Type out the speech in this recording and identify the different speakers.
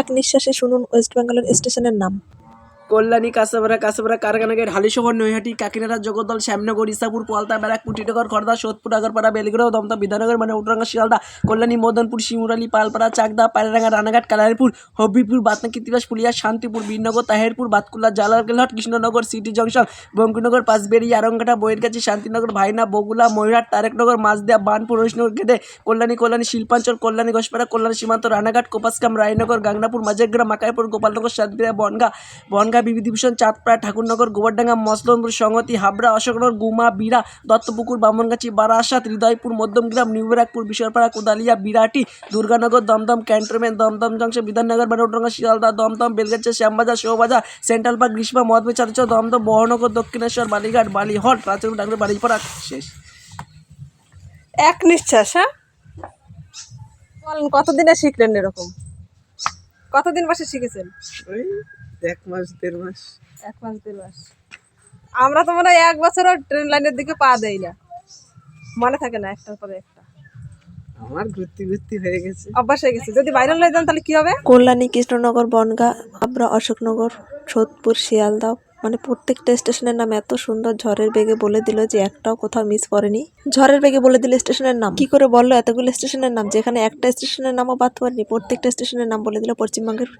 Speaker 1: এক নিঃশ্বাসে শুনুন ওয়েস্ট বেঙ্গলের স্টেশনের নাম।
Speaker 2: কল্যাণী কাঁচাপাড়া কাঁচাপাড়া কারখানাগের হালিশহর নৈহাটি, কাকিনাড়া, জগদ্দল, শ্যামনগর, ইসাপুর পোয়ালতা ব্যারাকপুর টিটগড় খড়দা সোদপুর, আগরপাড়া বেলগুড়া দমদম, বিধাননগর মানে উটরাঙ্গা শিয়ালদা, কল্যাণী, মদনপুর, শিমুরালি, পালপাড়া, চাকদা, পায়রাঙ্গা, রানাঘাট কালারপুর হবিপুর বাতনা কৃতিবাস পুলিয়া, শান্তিপুর, বীরনগর, তাহেরপুর, বাতকুল্লা জালালগেলহাট কৃষ্ণনগর, সিটি জংশন বঙ্কিনগর পাঁচবেড়ি আরংঘাটা বইয়েরগাছি শান্তিনগর, ভাইনা, বগুলা, ময়ূরহাট, তারেকনগর মাছদিয়া বানপুর হরিশনগর গেদে কল্যাণী কল্যাণী, শিল্পাঞ্চল, কল্যাণী, ঘোষপাড়া, কল্যাণী, সীমান্ত, রানাঘাট কোপাসকাম রায়নগর, গাংনাপুর মাঝেগ্রাম মাকাইপুর, গোপালনগর সাতবিরা বনগা বনগা বিভূতিভূষণ চাঁদপাড়া ঠাকুরনগর গোবরডাঙ্গা মসলনপুর সংহতি হাবড়া অশোকনগর গুমা বিরা দত্তপুকুর বামনগাছি বারাসাত হৃদয়পুর মধ্যমগ্রাম নিউবেরাকপুর বিশরপাড়া কোদালিয়া বিরাটি দুর্গানগর দমদম ক্যান্টনমেন্ট দমদম জংশন বিধাননগর বানোটরঙ্গা শিয়ালদা দমদম বেলগাছা শ্যামবাজার শোভাবাজার সেন্ট্রাল পার্ক গ্রীষ্মা মদমে চাঁদচ দমদম বহনগর দক্ষিণেশ্বর বালিঘাট বালিহট রাজপুর ডাঙ্গুর বাড়িপাড়া শেষ।
Speaker 1: এক নিঃশ্বাস হ্যাঁ? বলেন কতদিনে শিখলেন এরকম? কতদিন বসে শিখেছেন?
Speaker 2: এক মাস দেড় মাস।
Speaker 1: এক মাস দেড় মাস। আমরা তো মনে হয় এক বছরও ট্রেন লাইনের দিকে পা দেই না। মনে থাকে না একটার পরে একটা।
Speaker 2: আমার ঘুরতে ঘুরতে হয়ে গেছে।
Speaker 1: অভ্যাস হয়ে গেছে। যদি বাইরে লয়ে যান তাহলে কি হবে? কল্যাণী কৃষ্ণনগর বনগা হাবড়া অশোকনগর সোদপুর শিয়ালদা মানে প্রত্যেকটা স্টেশনের নাম এত সুন্দর। ঝড়ের বেগে বলে দিল যে একটাও কোথাও মিস করেনি। ঝড়ের বেগে বলে দিল স্টেশনের নাম। কি করে বলল এতগুলো স্টেশনের নাম? যেখানে একটা স্টেশনের নামও বাদ পড়েনি প্রত্যেকটা স্টেশনের নাম বলে দিল পশ্চিমবঙ্গের